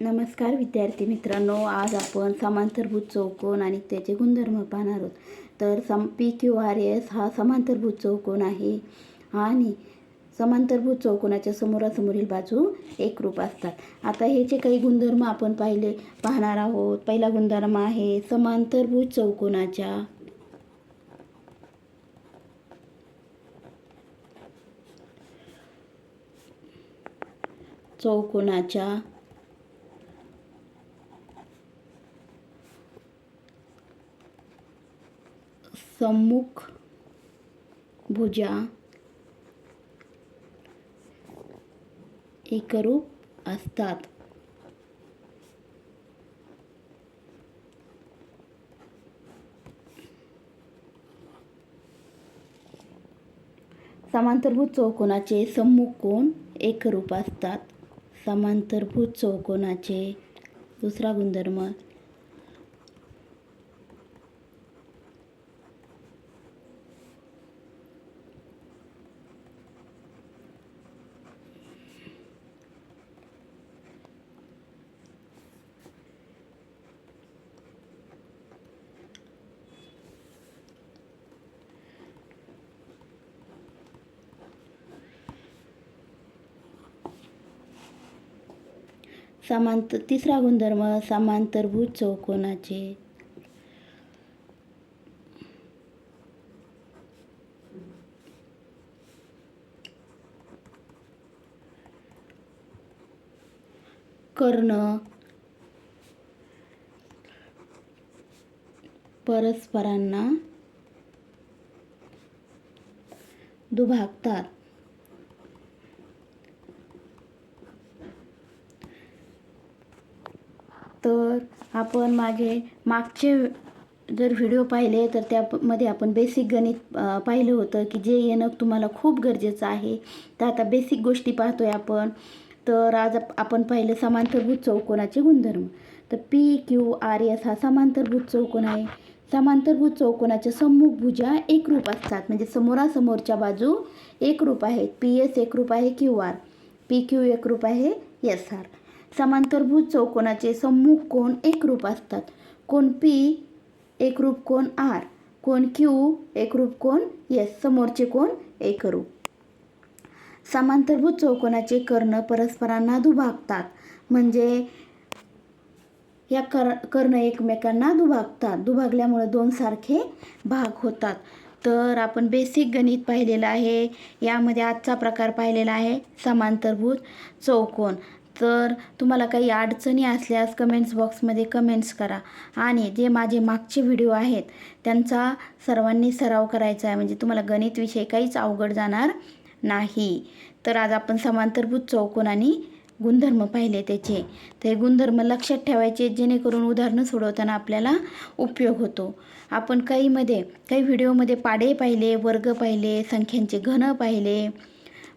नमस्कार विद्यार्थी मित्रांनो आज आपण समांतरभूत चौकोन आणि त्याचे गुणधर्म पाहणार आहोत. तर सम पी क्यू आर एस हा समांतरभूत चौकोन आहे आणि समांतरभूत चौकोनाच्या समोरासमोरील बाजू एकरूप असतात. आता हे जे काही गुणधर्म आपण पाहिले पाहणार आहोत. पहिला गुणधर्म आहे समांतरभूत चौकोनाच्या. चौकोनाच्या सम्मुख भुजा एकरूप असतात. समांतरभूत चौकोनाचे सम्मुख कोण? एकरूप असतात. समांतरभूत चौकोनाचे दुसरा गुणधर्म समांतर तिसरा गुणधर्म समांतरभूत चौकोनाचे. कर्ण परस्परांना दुभागतात. तर आपण माझे मागचे जर व्हिडिओ पाहिले तर त्यामध्ये आपण बेसिक गणित पाहिलं होतं की जे येणं तुम्हाला खूप गरजेचं आहे तर आता बेसिक गोष्टी पाहतोय आपण. तर आज आपण पाहिलं समांतरभूत चौकोनाचे गुणधर्म. तर पी क्यू आर एस हा समांतरभूत चौकोन आहे. समांतरभूत चौकोनाच्या सम्मुख भुजा एकरूप असतात. म्हणजे समोरासमोरच्या बाजू एकरूप आहेत. पी एस एकरूप आहे क्यू आर पी क्यू एकरूप आहे एस आर समांतरभूत चौकोनाचे सम्मुख कोण एकरूप असतात. कोण पी एकरूप कोण आर कोण क्यू एकरूप कोण एस समोरचे कोण एकरूप समांतरभूत चौकोनाचे कर्ण परस्परांना दुभागतात. म्हणजे या कर कर्ण एकमेकांना दुभागतात. दुभागल्यामुळे दोन सारखे भाग होतात. तर आपण बेसिक गणित पाहिलेलं आहे. यामध्ये आजचा प्रकार पाहिलेला आहे समांतरभूत चौकोन. तर तुम्हाला काही अडचणी असल्यास कमेंट्स बॉक्समध्ये कमेंट्स करा. आणि जे माझे मागचे व्हिडिओ आहेत त्यांचा सर्वांनी सराव करायचा आहे. म्हणजे तुम्हाला गणित विषय काहीच अवघड जाणार नाही. तर आज आपण समांतरभूत चौकोन आणि गुणधर्म पाहिले त्याचे. ते गुणधर्म लक्षात ठेवायचे जेणेकरून उदाहरणं सोडवताना आपल्याला उपयोग होतो. आपण काहीमध्ये काही व्हिडिओमध्ये पाडे पाहिले वर्ग पाहिले संख्यांचे घन पाहिले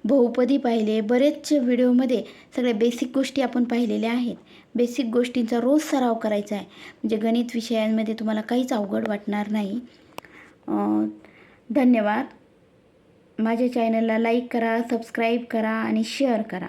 बहुपदी पाहिले. बरेचसे व्हिडिओमध्ये सगळ्या बेसिक गोष्टी आपण पाहिलेल्या आहेत. बेसिक गोष्टींचा रोज सराव करायचा आहे. म्हणजे गणित विषयांमध्ये तुम्हाला काहीच अवघड वाटणार नाही. धन्यवाद. माझ्या चॅनलला लाईक करा सबस्क्राईब करा आणि शेअर करा.